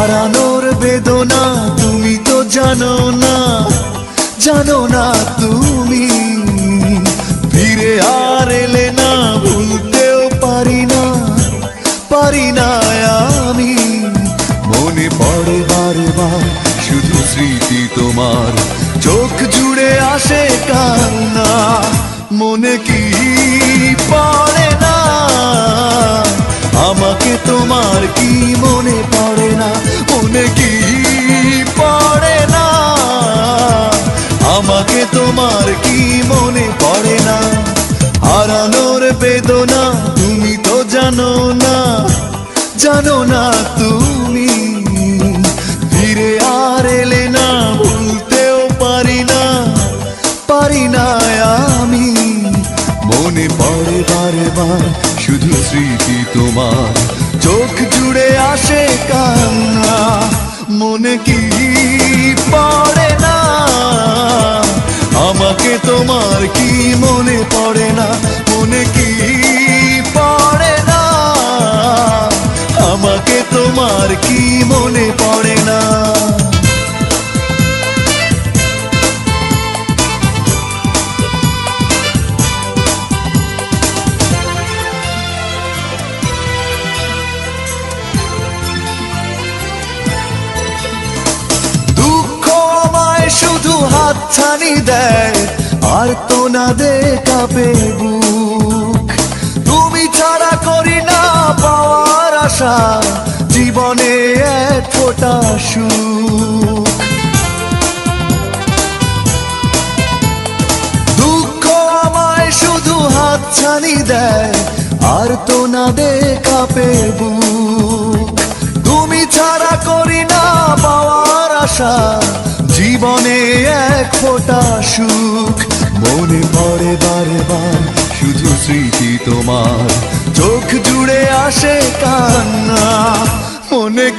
হারানোর বেদনা তুমি তো জানো না জানো না তুমি। ফিরে আর এলে না, ভুলতেও পারি না পারি না আমি। মনে পড়ে বারে বার শুধু স্মৃতি তোমার, চোখ জুড়ে আসে কান্না, মনে কি পড়ে না? আমাকে তোমার কি মনে কি পড়ে না? আমাকে তোমার কি মনে পড়ে না? হারানোর বেদনা তুমি তো জানো না। জানো না তুমি। ফিরে আর এলে না, ভুলতেও পারি না। পারি না আমি। মনে পড়ে বারে বার শুধু স্মৃতি তোমার। চোখ জুড়ে আসে কান্না। মনে কি পড়ে না? আমাকে তোমার কি মনে পড়ে না? মনে কি দেয়, আর তো না তুমি ছাড়া করি না পাওয়ার আশা, জীবনে দুঃখ আমায় শুধু হাতছানি দেয়, আর তো না দে তুমি ছাড়া করি না পাওয়ার আশা, জীবনে এক সুখ। মনে পড়ে বারে বার শুধু স্মৃতি তোমার। চোখ জুড়ে আসে কান্না। মনে